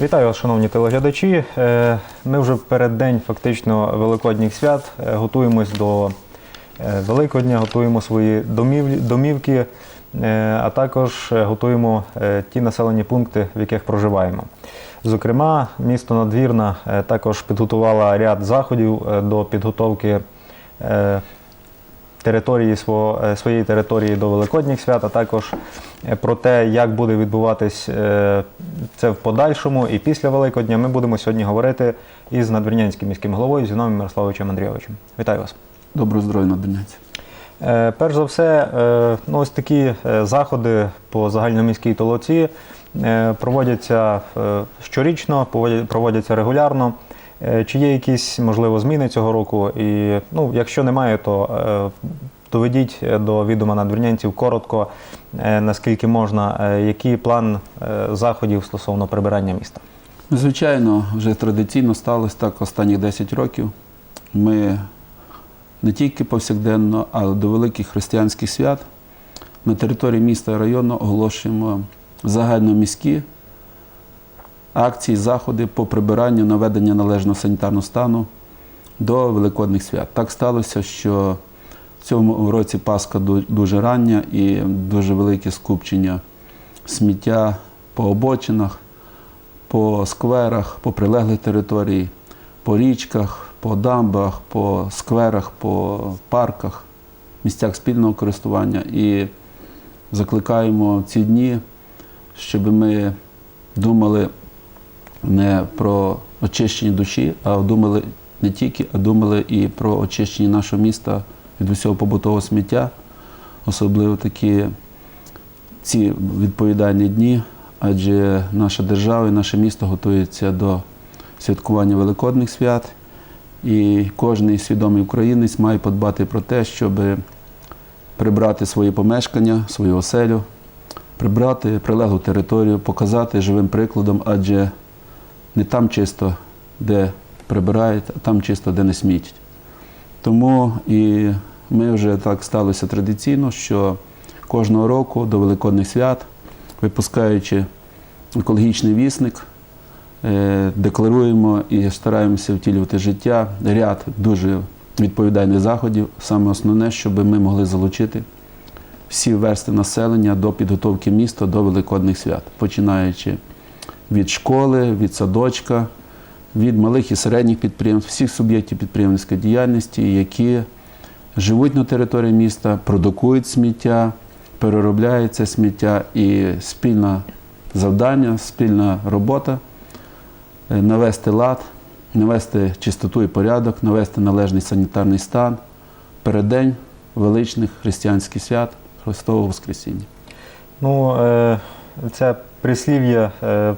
Вітаю шановні телеглядачі. Е, Ми вже перед день фактично Великодніх свят е, готуємось до е, Великодня, готуємо свої домівки, а також готуємо ті населені пункти, в яких проживаємо. Зокрема, місто Надвірна також підготувало ряд заходів до підготовки території свого, е, своєї території до Великодніх свят, а також е, про те, як буде відбуватись е, це в подальшому і після Великодня, ми будемо сьогодні говорити із надвірнянським міським головою Зіновим Мирославовичем Андрійовичем. Вітаю вас. Доброго здоров'я надвірнянці. Перш за все, ну, ось такі заходи по загальноміській толоці проводяться щорічно, проводяться регулярно. Е, Чи є якісь, можливо, зміни цього року? І ну, якщо немає, то е, доведіть до відома надвірнянців коротко, е, наскільки можна, е, який план е, заходів стосовно прибирання міста. Звичайно, вже традиційно сталося так останні 10 років. Ми не тільки повсякденно, але до великих християнських свят на території міста і району оголошуємо загальноміські акції, заходи по прибиранню наведення належного санітарного стану до Великодних свят. Так сталося, що в цьому році Пасха дуже рання і дуже велике скупчення сміття по обочинах, по скверах, по прилеглих території, по річках, по дамбах, по скверах, по парках, місцях спільного користування. І закликаємо ці дні, щоб ми думали не про очищення душі, а думали не тільки, а думали і про очищення нашого міста від усього побутового сміття, особливо такі ці відповідальні дні, адже наша держава і наше місто готується до святкування Великодних свят. І кожен свідомий українець має подбати про те, щоб прибрати свої помешкання, свою оселю, прибрати прилеглу територію, показати живим прикладом, адже не там чисто, де прибирають, а там чисто, де не смітять. Тому і ми вже так сталося традиційно, що кожного року до Великодних свят, випускаючи екологічний вісник, е, декларуємо і стараємося втілювати життя ряд дуже відповідальних заходів. Саме основне, щоб ми могли залучити всі версти населення до підготовки міста до Великодних свят, починаючи від школи, від садочка, від малих і середніх підприємств, всіх суб'єктів підприємницької діяльності, які живуть на території міста, продукують сміття, переробляють це сміття і спільне завдання, спільна робота е, навести лад, навести чистоту і порядок, навести належний санітарний стан переддень величних християнських свят Христового Воскресіння. Ну, е, це прислів'я, е,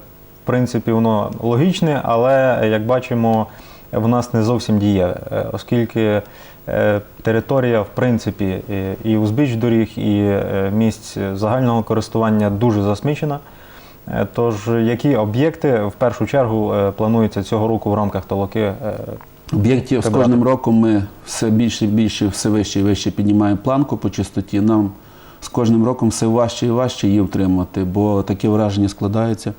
принципі, воно логічне, але як бачимо, в нас не зовсім дієве, е, оскільки е, територія, в принципі, і- узбіч доріг, і е, місць загального користування дуже засмічена. Тож, які об'єкти в першу чергу плануються цього року в рамках толоки? Об'єктів з кожним роком ми все більше і більше, все вище і вище піднімаємо планку по чистоті. Нам з кожним роком все важче і важче її втримати, бо таке враження складається,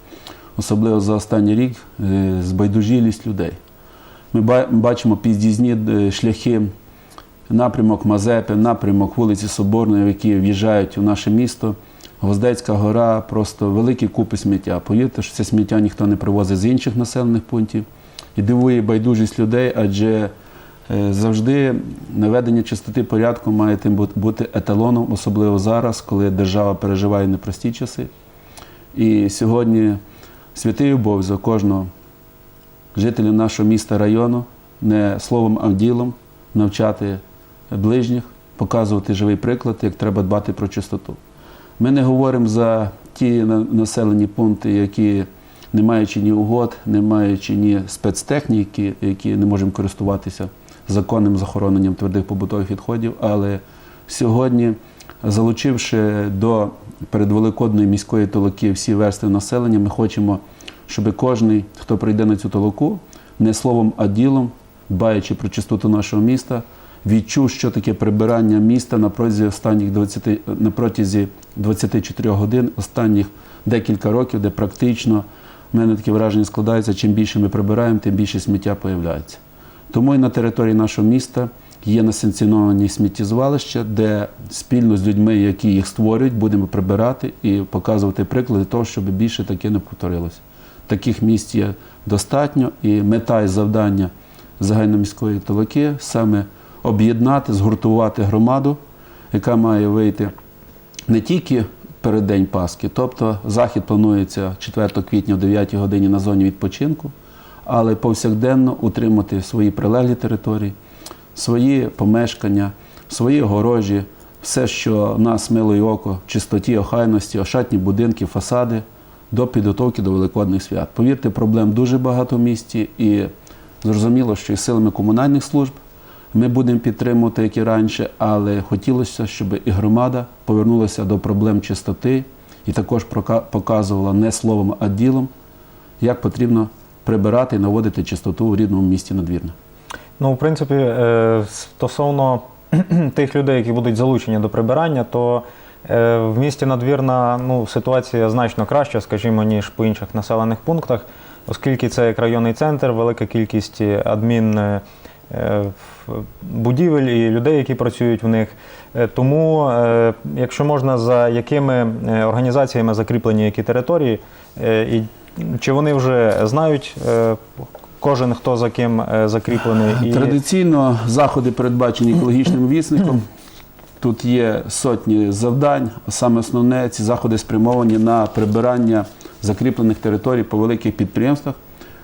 особливо за останній рік, е, збайдужілість людей. Ми бачимо під'їзні е, шляхи, напрямок Мазепи, напрямок вулиці Соборної, які в'їжджають у наше місто. Гвоздецька гора, просто великі купи сміття. Повірте, що це сміття ніхто не привозить з інших населених пунктів. І дивує байдужість людей, адже е, завжди наведення чистоти порядку має тим бути еталоном, особливо зараз, коли держава переживає непрості часи. І сьогодні святий обов'язок кожного жителя нашого міста району не словом, а ділом навчати ближніх, показувати живий приклад, як треба дбати про чистоту. Ми не говоримо за ті населені пункти, які не маючи ні угод, не маючи ні спецтехніки, які не можемо користуватися законним захороненням твердих побутових відходів, але сьогодні, залучивши до передвеликодної міської толоки всі верстви населення, ми хочемо, щоб кожен, хто прийде на цю толоку, не словом, а ділом, дбаючи про чистоту нашого міста, відчув, що таке прибирання міста на протязі останніх 20, на протязі 24 годин, останніх декілька років, де практично У мене таке враження складається, чим більше ми прибираємо, тим більше сміття появляється. Тому і на території нашого міста є несанкціоновані сміттєзвалища, де спільно з людьми, які їх створюють, будемо прибирати і показувати приклади того, щоб більше таке не повторилося. Таких місць є достатньо, і мета і завдання загальноміської толоки саме об'єднати, згуртувати громаду, яка має вийти не тільки перед День Пасхи, тобто захід планується 4 квітня о 9 годині на зоні відпочинку, але повсякденно утримати свої прилеглі території, свої помешкання, свої огорожі, все, що нас милує око, чистоті, охайності, ошатні будинки, фасади до підготовки до Великодних свят. Повірте, проблем дуже багато в місті, і зрозуміло, що і силами комунальних служб ми будемо підтримувати, як і раніше, але хотілося, щоб і громада повернулася до проблем чистоти і також показувала не словом, а ділом, як потрібно прибирати і наводити чистоту у рідному місті надвірна. Ну, в принципі, е, стосовно тих людей, які будуть залучені до прибирання, то е, в місті Надвірна ну, ситуація значно краща, скажімо, ніж по інших населених пунктах, оскільки це як районний центр, велика кількість адмін. е, будівель і людей, які працюють в них. Тому, якщо можна, за якими організаціями закріплені які території, і чи вони вже знають кожен, хто за ким е, закріплений? І... Традиційно заходи передбачені екологічним вісником. Тут є сотні завдань. Саме основне ці заходи спрямовані на прибирання закріплених територій по великих підприємствах,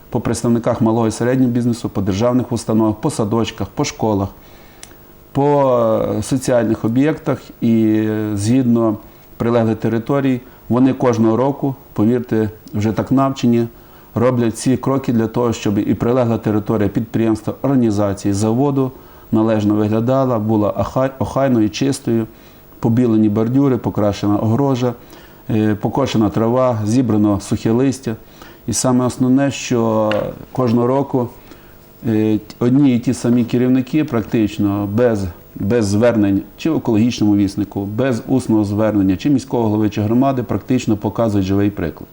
по представниках малого і середнього бізнесу, по державних установах, по садочках, по школах, по е, соціальних об'єктах і е, згідно прилеглих територій, вони кожного року, повірте, вже так навчені, роблять ці кроки для того, щоб і прилегла територія підприємства, організації, заводу належно виглядала, була охайною, чистою, побілені бордюри, покрашена огорожа, е, покошена трава, зібрано сухе листя. І саме основне, що кожного року е, одні і ті самі керівники практично без, без звернень чи в екологічному віснику, без усного звернення, чи міського голови, чи громади практично показують живий приклад.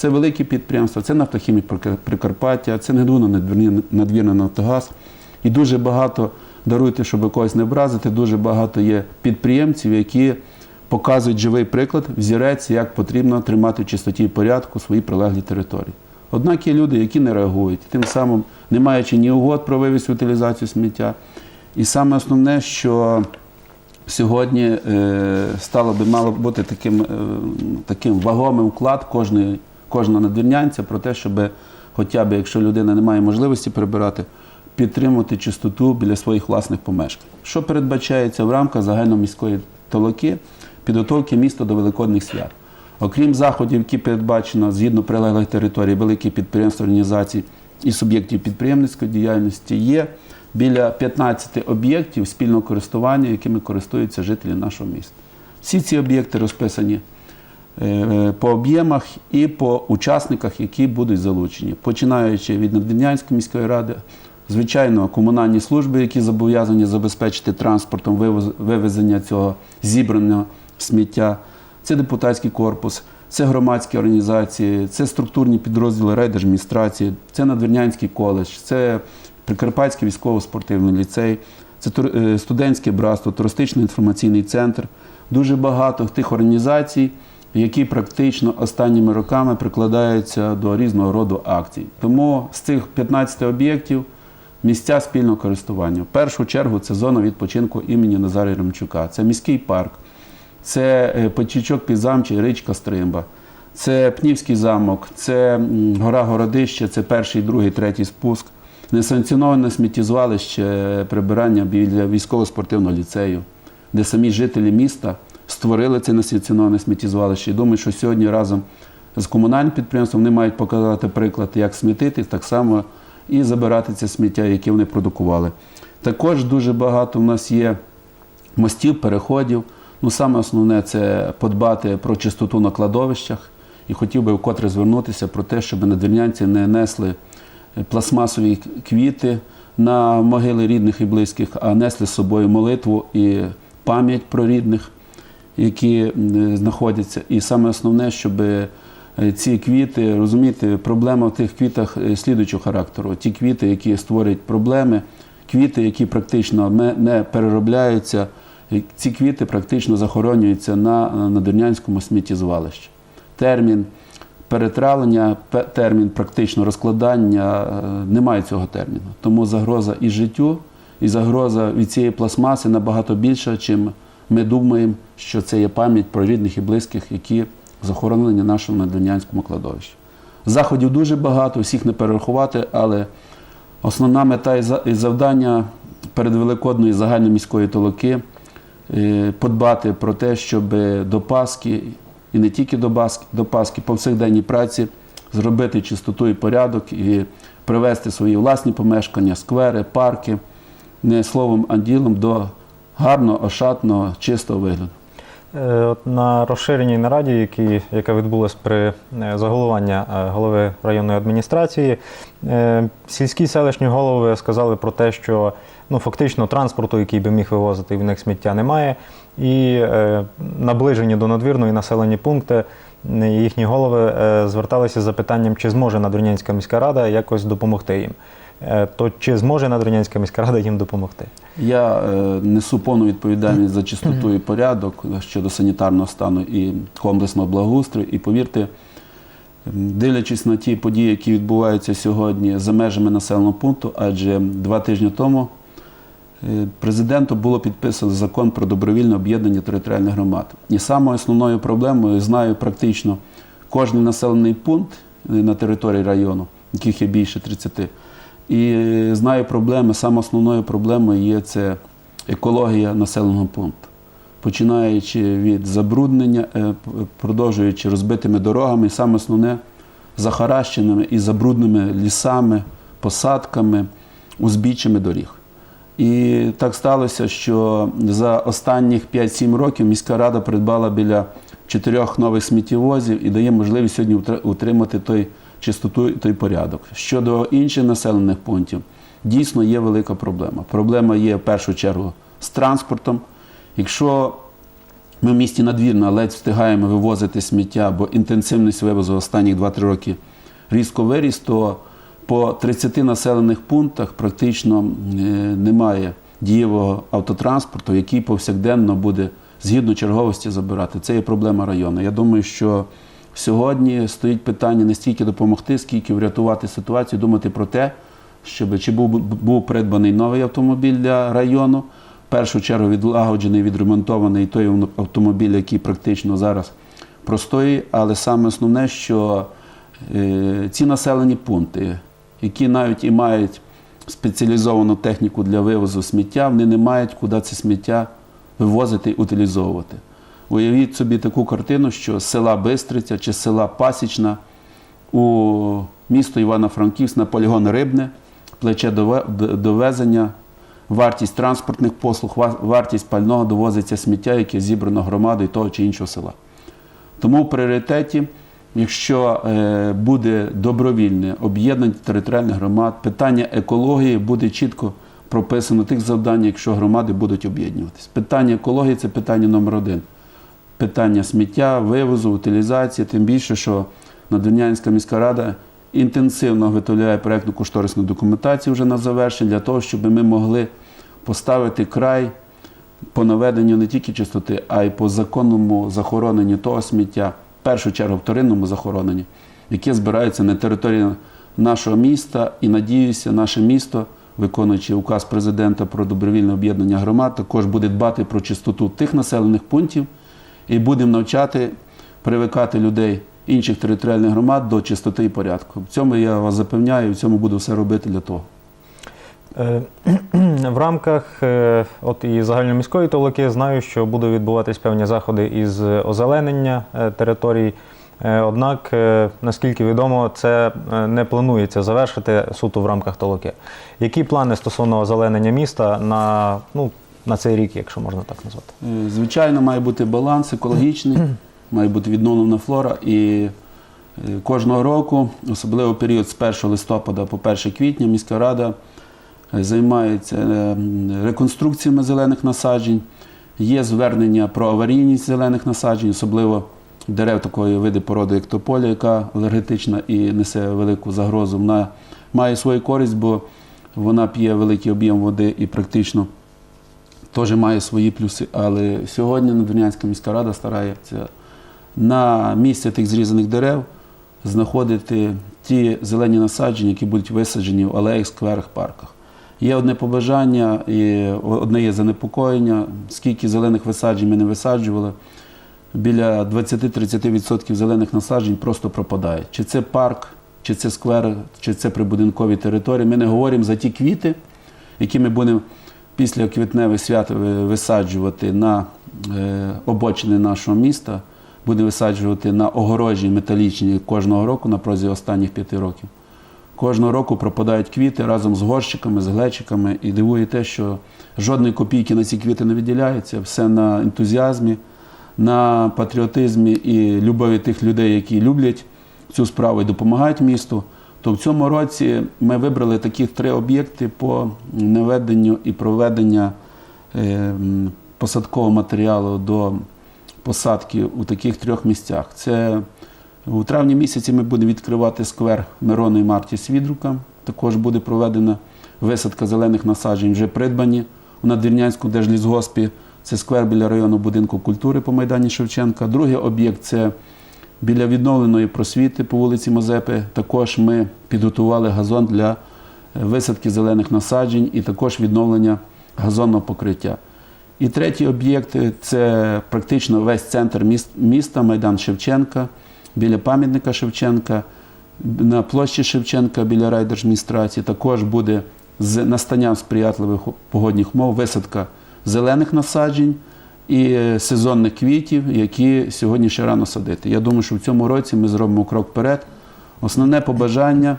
Це великі підприємства, це нафтохімік Прикарпаття, це недавно надвірний, Нафтогаз. І дуже багато, даруйте, щоб когось не вразити, дуже багато є підприємців, які показують живий приклад, взірець, як потрібно тримати в чистоті і порядку свої прилеглі території. Однак є люди, які не реагують, тим самим не маючи ні угод про вивіз утилізацію сміття. І саме основне, що сьогодні е, стало би мало бути таким, е, таким вагомим вклад кожної, кожного надвірнянця про те, щоб хоча б, якщо людина не має можливості прибирати, підтримувати чистоту біля своїх власних помешкань. Що передбачається в рамках загальноміської толоки підготовки міста до великодних свят. Окрім заходів, які передбачено згідно прилеглих територій, великих підприємств, організацій і суб'єктів підприємницької діяльності, є біля 15 об'єктів спільного користування, якими користуються жителі нашого міста. Всі ці об'єкти розписані по об'ємах і по учасниках, які будуть залучені, починаючи від Надвірнянської міської ради, звичайно, комунальні служби, які зобов'язані забезпечити транспортом вивезення цього зібраного сміття, це депутатський корпус, це громадські організації, це структурні підрозділи райдержадміністрації, це Надвірнянський коледж, це Прикарпатський військово-спортивний ліцей, це е, студентське братство, туристично-інформаційний центр. Дуже багато тих організацій, які практично останніми роками прикладаються до різного роду акцій. Тому з цих 15 об'єктів місця спільного користування. В першу чергу це зона відпочинку імені Назарія Ремчука, це міський парк, це е, Почічок Підзамчий, річка Стримба, це Пнівський замок, це гора Городище, це перший, другий, третій спуск, несанкціоноване сміттєзвалище е, прибирання біля військово-спортивного ліцею, де самі жителі міста створили це несанкціоноване сміттєзвалище. І думаю, що сьогодні разом з комунальним підприємством вони мають показати приклад, як смітити, так само і забирати це сміття, яке вони продукували. Також дуже багато в нас є мостів, переходів. Ну, саме основне це подбати про чистоту на кладовищах. І хотів би вкотре звернутися про те, щоб надвірнянці не несли пластмасові квіти на могили рідних і близьких, а несли з собою молитву і пам'ять про рідних, які знаходяться. І саме основне, щоб е, е, ці квіти, розумієте, проблема в тих квітах е, слідуючого характеру. Ті квіти, які створюють проблеми, квіти, які практично не- переробляються, ці квіти практично захоронюються на е, надвірнянському сміттєзвалищі. Термін перетравлення, термін практично розкладання, е, немає цього терміну. Тому загроза і життю, і загроза від цієї пластмаси набагато більша, чим ми думаємо, що це є пам'ять про рідних і близьких, які захоронені на нашому надвірнянському кладовищі. Заходів дуже багато, всіх не перерахувати, але основна мета і завдання перед Великодною загальноміської толоки е, подбати про те, щоб до Пасхи і не тільки до Пасхи, до Пасхи, повсякденній праці зробити чистоту і порядок і привести свої власні помешкання, сквери, парки, не словом, а ділом до гарного, ошатного, чистого вигляду. Е, От на розширеній нараді, які, яка відбулась при е, заголовання е, голови районної адміністрації, сільські селищні голови сказали про те, що ну, фактично транспорту, який би міг вивозити в них сміття, немає. І наближені до надвірної населені пункти, їхні голови зверталися з запитанням, чи зможе Надвірнянська міська рада якось допомогти їм. Е, то чи зможе Надвірнянська міська рада їм допомогти? Я е, несу повну відповідальність за чистоту і порядок щодо санітарного стану і комплексного благоустрою. І повірте, дивлячись на ті події, які відбуваються сьогодні за межами населеного пункту, адже два тижні тому е, президентом було підписано закон про добровільне об'єднання територіальних громад. І самою основною проблемою знаю практично кожен населений пункт на території району, яких є більше 30. І е, знаю проблеми, саме основною проблемою є це екологія населеного пункту. Починаючи від забруднення, е, продовжуючи розбитими дорогами, саме основне захаращеними і забрудненими лісами, посадками, узбіччями доріг. І так сталося, що за останніх 5-7 років міська рада придбала біля чотирьох нових сміттєвозів і дає можливість сьогодні утр- утримати той чистоту той порядок. Щодо інших населених пунктів, дійсно є велика проблема. Проблема є в першу чергу з транспортом. Якщо ми в місті надвірна ледь встигаємо вивозити сміття, бо інтенсивність вивозу останніх 2-3 роки різко виріс, то по 30 населених пунктах практично е, немає дієвого автотранспорту, який повсякденно буде згідно черговості забирати. Це є проблема району. Я думаю, що сьогодні стоїть питання не стільки допомогти, скільки врятувати ситуацію, думати про те, щоб чи був, був придбаний новий автомобіль для району, в першу чергу відлагоджений, відремонтований той автомобіль, який практично зараз простої, але саме основне, що е, ці населені пункти, які навіть і мають спеціалізовану техніку для вивозу сміття, вони не мають куди це сміття вивозити і утилізовувати. Уявіть собі таку картину, що села Бистриця чи села Пасічна у місто Івано-Франківськ на полігон Рибне, плече довезення, вартість транспортних послуг, вартість пального довозиться сміття, яке зібрано громадою того чи іншого села. Тому в пріоритеті, якщо е, буде добровільне об'єднання територіальних громад, питання екології буде чітко прописано тих завдань, якщо громади будуть об'єднуватись. Питання екології це питання номер один. Питання сміття, вивозу, утилізації, тим більше, що Надвірнянська міська рада інтенсивно виготовляє проєктну кошторисну документацію вже на завершення для того, щоб ми могли поставити край по наведенню не тільки чистоти, а й по законному захороненню того сміття, в першу чергу вторинному захороненні, яке збирається на території нашого міста. І надіюся, наше місто, виконуючи указ президента про добровільне об'єднання громад, також буде дбати про чистоту тих населених пунктів і будемо навчати привикати людей інших територіальних громад до чистоти і порядку. В цьому я вас запевняю, в цьому буду все робити для того. Е, В рамках е, от і загальноміської толоки знаю, що будуть відбуватись певні заходи із озеленення е, територій. Однак, наскільки відомо, це не планується завершити суто в рамках толоки. Які плани стосовно озеленення міста на, ну, на цей рік, якщо можна так назвати? Е, Звичайно, має бути баланс екологічний, має бути відновлена флора. І е, кожного року, особливо період з 1 листопада по 1 квітня, міська рада е, займається реконструкціями зелених насаджень. Є звернення про аварійність зелених насаджень, особливо дерев такої види породи, як тополя, яка алергетична і несе велику загрозу. Вона має свою користь, бо вона п'є великий об'єм води і практично теж має свої плюси. Але сьогодні Надвірнянська міська рада старається на місці тих зрізаних дерев знаходити ті зелені насадження, які будуть висаджені в алеях, скверах, парках. Є одне побажання і одне є занепокоєння, скільки зелених висаджень ми не висаджували. Біля 20-30% зелених насаджень просто пропадають. Чи це парк, чи це сквер, чи це прибудинкові території. Ми не говоримо за ті квіти, які ми будемо після квітневих свят висаджувати на е, обочини нашого міста, будемо висаджувати на огорожі металічні кожного року на протязі останніх п'яти років. Кожного року пропадають квіти разом з горщиками, з глечиками. І дивує те, що жодної копійки на ці квіти не виділяється, все на ентузіазмі, на патріотизмі і любові тих людей, які люблять цю справу і допомагають місту. То в цьому році ми вибрали такі три об'єкти по наведенню і проведення е, посадкового матеріалу до посадки у таких трьох місцях. Це у травні місяці ми будемо відкривати сквер Мирона і Марті Свідрука. Також буде проведена висадка зелених насаджень, вже придбані у Надвірнянському держлісгоспі. Це сквер біля району будинку культури по Майдані Шевченка. Другий об'єкт це біля відновленої просвіти по вулиці Мазепи. Також ми підготували газон для висадки зелених насаджень і також відновлення газонного покриття. І третій об'єкт це практично весь центр міста, Майдан Шевченка, біля пам'ятника Шевченка, на площі Шевченка біля райдержадміністрації. Також буде з настанням сприятливих погодних умов висадка зелених насаджень і сезонних квітів, які сьогодні ще рано садити. Я думаю, що в цьому році ми зробимо крок вперед. Основне побажання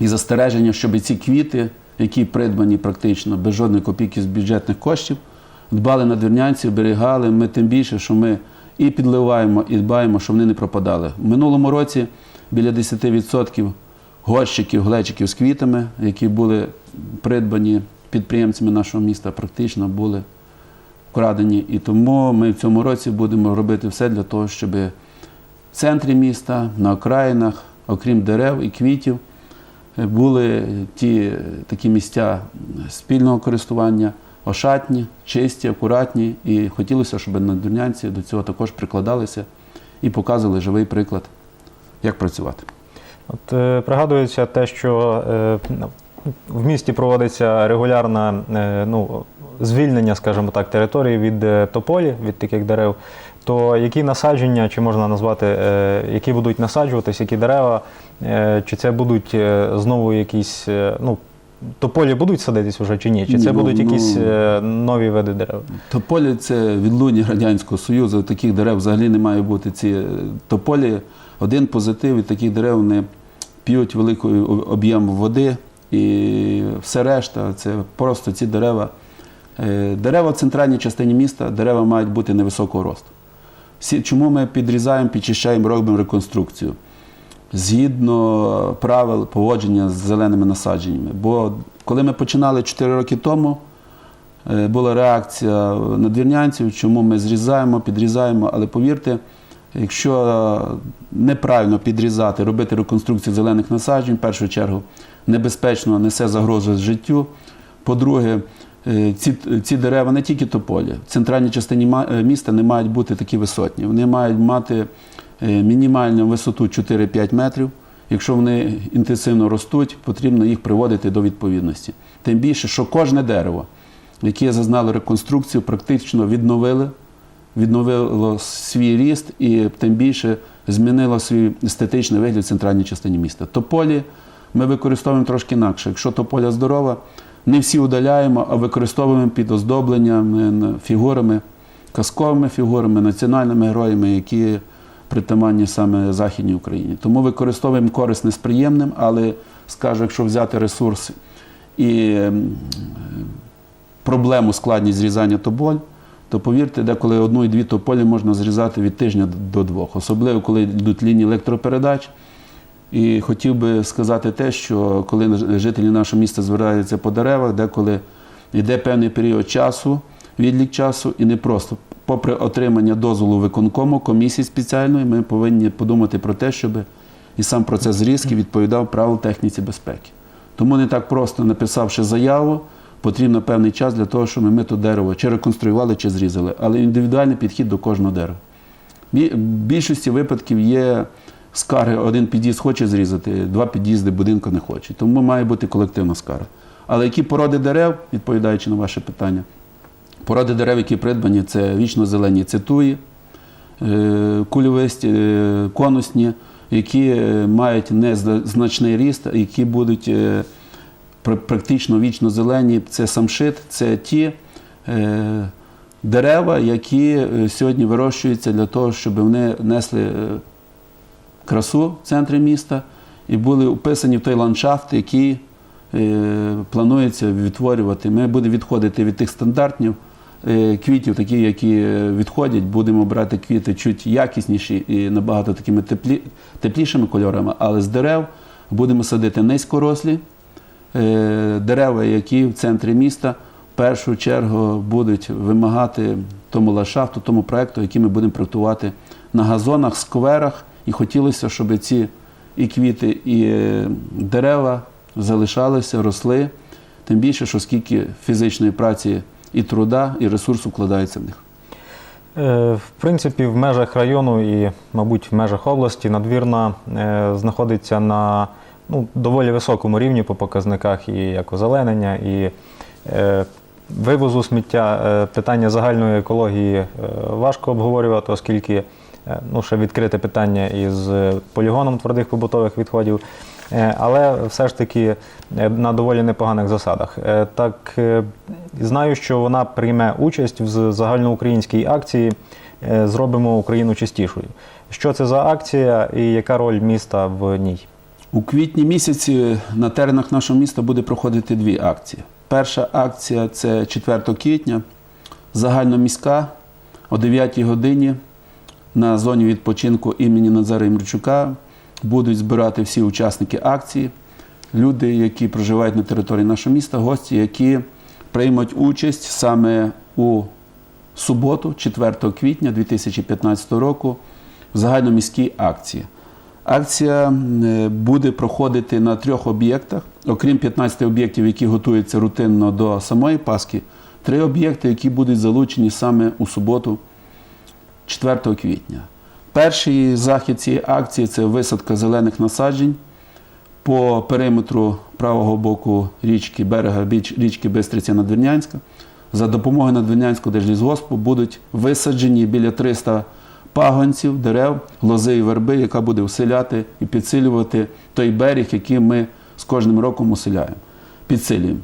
і застереження, щоб ці квіти, які придбані практично без жодної копійки з бюджетних коштів, дбали на двірнянців, берігали. Ми тим більше, що ми і підливаємо, і дбаємо, щоб вони не пропадали. В минулому році біля 10% горщиків, глечиків з квітами, які були придбані підприємцями нашого міста, практично були вкрадені. І тому ми в цьому році будемо робити все для того, щоб в центрі міста, на окраїнах, окрім дерев і квітів, були ті такі місця спільного користування, ошатні, чисті, акуратні. І хотілося, щоб надвірнянці до цього також прикладалися і показували живий приклад, як працювати. От е, пригадується те, що е, в місті проводиться регулярне е, ну, звільнення, скажімо так, території від е, тополі, від таких дерев. То які насадження, чи можна назвати, е, які будуть насаджуватись, які дерева, е, чи це будуть знову якісь, ну, тополі будуть садитись вже чи ні? Чи це ну, будуть якісь ну, нові види дерев? Тополі це відлуння Радянського Союзу. Таких дерев взагалі не має бути. Ці тополі один позитив від таких дерев вони п'ють великий об'єм води і все решта це просто ці дерева. Е, Дерева в центральній частині міста, дерева мають бути невисокого росту. Чому ми підрізаємо, підчищаємо, робимо реконструкцію? Згідно правил поводження з зеленими насадженнями. Бо коли ми починали 4 роки тому, Е, була реакція надвірнянців, чому ми зрізаємо, підрізаємо. Але повірте, якщо неправильно підрізати, робити реконструкцію зелених насаджень, в першу чергу небезпечно несе загрозу життю. По-друге, ці, ці дерева не тільки тополі, в центральній частині е, міста не мають бути такі висотні. Вони мають мати е, мінімальну висоту 4-5 метрів. Якщо вони інтенсивно ростуть, потрібно їх приводити до відповідності. Тим більше, що кожне дерево, яке зазнало реконструкцію, практично відновили, відновило свій ріст і тим більше змінило свій естетичний вигляд в центральній частині міста. Тополі ми використовуємо трошки інакше. Якщо тополя здорова, не всі удаляємо, а використовуємо під оздобленнями, фігурами, казковими фігурами, національними героями, які притаманні саме Західній Україні. Тому використовуємо корисне з приємним, але скажу, якщо взяти ресурс і ем, проблему складність зрізання тоболь, то повірте, деколи одну і дві тополі можна зрізати від тижня до двох, особливо коли йдуть лінії електропередач. І хотів би сказати те, що коли жителі нашого міста звертаються по деревах, деколи йде певний період часу, відлік часу, і не просто попри отримання дозволу виконкому комісії спеціальної, ми повинні подумати про те, щоб і сам процес зрізки відповідав правил техніці безпеки. Тому не так просто, написавши заяву, потрібно певний час для того, щоб ми то дерево чи реконструювали, чи зрізали, але індивідуальний підхід до кожного дерева. В більшості випадків є скарги, один під'їзд хоче зрізати, два під'їзди будинку не хоче. Тому має бути колективна скарга. Але які породи дерев, відповідаючи на ваше питання, породи дерев, які придбані, це вічно-зелені цитуї, е, кульовисті, е, конусні, які е, мають незначний ріст, які будуть практично вічно зелені. Це самшит, це ті дерева, які сьогодні вирощуються для того, щоб вони несли красу в центрі міста і були вписані в той ландшафт, який е, планується відтворювати. Ми будемо відходити від тих стандартів е, квітів, такі, які е, відходять, будемо брати квіти чуть якісніші і набагато такими теплі, теплішими кольорами, але з дерев будемо садити низькорослі дерева, які в центрі міста в першу чергу будуть вимагати тому ландшафту, тому проекту, який ми будемо проектувати на газонах, скверах. І хотілося, щоб ці і квіти, і е, дерева залишалися, росли. Тим більше, що скільки фізичної праці і труда, і ресурсу вкладається в них. Е, В принципі, в межах району і, мабуть, в межах області надвірна е, знаходиться на ну, доволі високому рівні по показниках і як озеленення, і е, вивозу сміття. Питання загальної екології важко обговорювати, оскільки ну, ще відкрите питання із е, полігоном твердих побутових відходів. Е, Але все ж таки е, на доволі непоганих засадах. Е, Так е, знаю, що вона прийме участь в загальноукраїнській акції е, Зробимо Україну чистішою. Що це за акція і яка роль міста в ній? У квітні місяці на теренах нашого міста буде проходити дві акції. Перша акція це 4 квітня, загальноміська о 9 годині на зоні відпочинку імені Назара Імрчука будуть збирати всі учасники акції, люди, які проживають на території нашого міста, гості, які приймуть участь саме у суботу, 4 квітня 2015 року, в загальноміській акції. Акція е, буде проходити на трьох об'єктах, окрім 15 об'єктів, які готуються рутинно до самої Пасхи, три об'єкти, які будуть залучені саме у суботу, 4 квітня. Перший захід цієї акції це висадка зелених насаджень по периметру правого боку річки берега річки Бистриця Надвірнянська. За допомогою Надвірнянського держлісгоспу будуть висаджені біля 300 пагонців, дерев, лози і верби, яка буде усиляти і підсилювати той берег, який ми з кожним роком усиляємо, підсилюємо.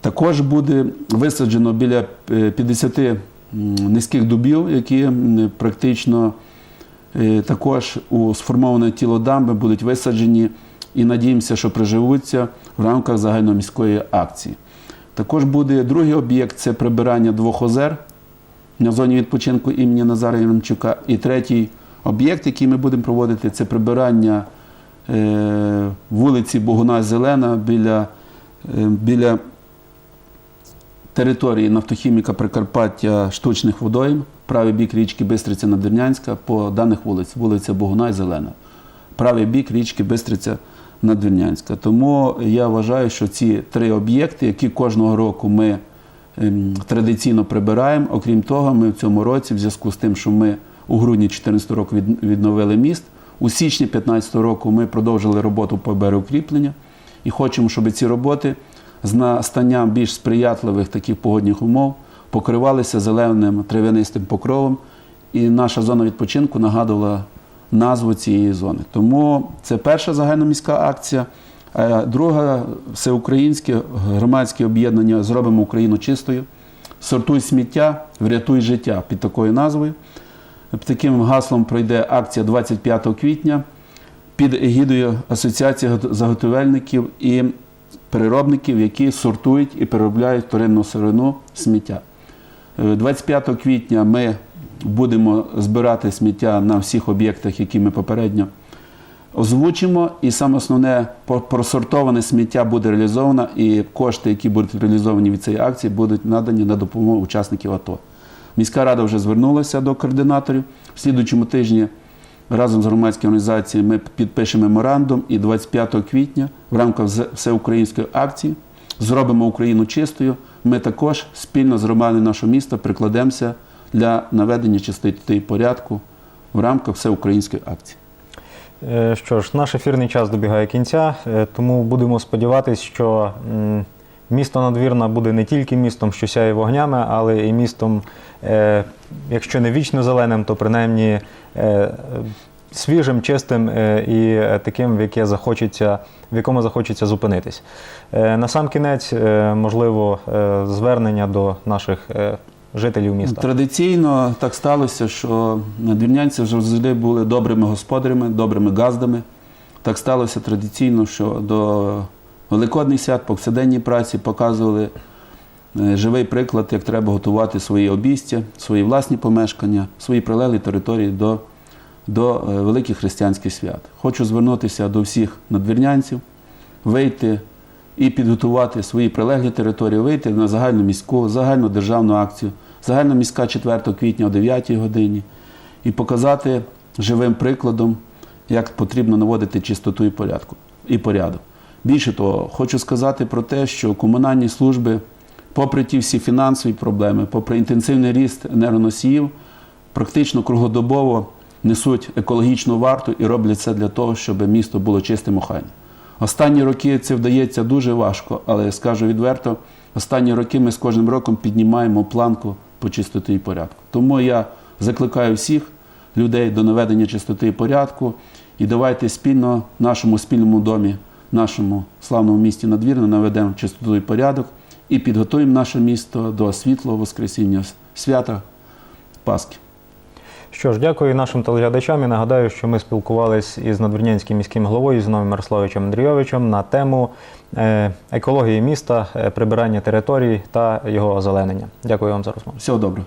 Також буде висаджено біля е, 50 м, низьких дубів, які практично е, також у сформоване тіло дамби будуть висаджені і надіємося, що приживуться в рамках загальноміської акції. Також буде другий об'єкт це прибирання двох озер на зоні відпочинку імені Назара Єремчука. І третій об'єкт, який ми будемо проводити, це прибирання е, вулиці Богуна Зелена біля, е, біля території нафтохіміка Прикарпаття штучних водойм, правий бік річки Бистриця Надвірнянська по даних вулиць, вулиця Богуна і Зелена. Правий бік річки Бистриця Надвірнянська. Тому я вважаю, що ці три об'єкти, які кожного року ми ем, традиційно прибираємо, окрім того, ми в цьому році, в зв'язку з тим, що ми у грудні 2014 року відновили міст, у січні 2015 року ми продовжили роботу по береукріплення і хочемо, щоб ці роботи з настанням більш сприятливих таких погодних умов покривалися зеленим трав'янистим покровом, і наша зона відпочинку нагадувала назву цієї зони. Тому це перша загальноміська акція. Друга всеукраїнське громадське об'єднання Зробимо Україну чистою. Сортуй сміття, врятуй життя під такою назвою. Таким гаслом пройде акція 25 квітня під егідою Асоціації заготовельників і переробників, які сортують і переробляють вторинну сировину сміття. Е, 25 квітня ми будемо збирати сміття на всіх об'єктах, які ми попередньо озвучимо. І саме основне просортоване сміття буде реалізовано, і кошти, які будуть реалізовані від цієї акції, будуть надані на допомогу учасників АТО. Міська рада вже звернулася до координаторів. В слідуючому тижні разом з громадською організацією ми підпишемо меморандум і 25 квітня в рамках всеукраїнської акції зробимо Україну чистою. Ми також спільно з громадою нашого міста прикладемося для наведення чистоти і порядку в рамках всеукраїнської акції. Е, Що ж, наш ефірний час добігає кінця, е, тому будемо сподіватися, що місто Надвірна буде не тільки містом, що сяє вогнями, але і містом, е, якщо не вічно зеленим, то принаймні е, свіжим, чистим е, і таким, в яке захочеться, в якому захочеться зупинитись. На сам кінець, можливо, звернення до наших жителів міста. Традиційно так сталося, що надвірнянці завжди були добрими господарями, добрими газдами. Так сталося традиційно, що до Великодних свят, повсякденній праці показували е, живий приклад, як треба готувати свої обійстя, свої власні помешкання, свої прилеглі території до, до е, великих християнських свят. Хочу звернутися до всіх надвірнянців, вийти і підготувати свої прилеглі території, вийти на загальну міську, загальну державну акцію, загальна міська 4 квітня о 9 годині і показати живим прикладом, як потрібно наводити чистоту і порядку і порядок. Більше того, хочу сказати про те, що комунальні служби, попри ті всі фінансові проблеми, попри інтенсивний ріст енергоносіїв, практично круглодобово несуть екологічну варту і роблять це для того, щоб місто було чистим охайним. Останні роки це вдається дуже важко, але скажу відверто, останні роки ми з кожним роком піднімаємо планку по чистоті і порядку. Тому я закликаю всіх людей до наведення чистоти і порядку. І давайте спільно в нашому спільному домі, нашому славному місті Надвірне наведемо чистоту і порядок і підготуємо наше місто до світлого Воскресіння свята Пасхи. Що ж, дякую нашим телеглядачам і нагадаю, що ми спілкувалися із надвірнянським міським головою Зіновим Мирославовичем Андрійовичем на тему е, екології міста, е, прибирання територій та його озеленення. Дякую вам за розмову. Всього доброго.